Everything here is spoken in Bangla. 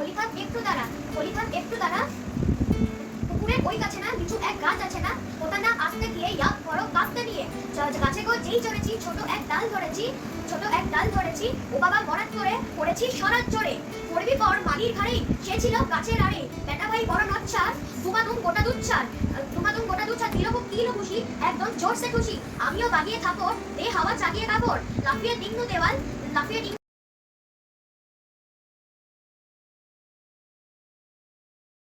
হলিকান্ত একটু দ্বারা হলিকান্ত একটু দ্বারা। পুকুরের ওই কাছে না, নিচু এক গাছ আছে না, ওটা না আসতে গিয়ে ইয়াক বড় কাঁপতে নিয়ে গাছে গো যেই চড়েছি, ছোট এক ডাল ধরেছি, ছোট এক ডাল ধরেছি, ও বাবা মরাত করে পড়েছি সরাত চড়ে পড়বি পর মালির ঘাড়ে, সে ছিল গাছের আড়ে। বেটা ভাই বড় নচ্ছার দুমাদুম গোটা দুচ্ছার। দুমাদুম গোটা দুচ্ছার, দিল খুব কিলো খুশি, একদম জোরসে খুশি। আমিও বাগিয়ে থাকো দে হাওয়া চাগিয়ে কাপড়। লাফিয়ে ডিঙ্গু দেওয়াল, লাফিয়ে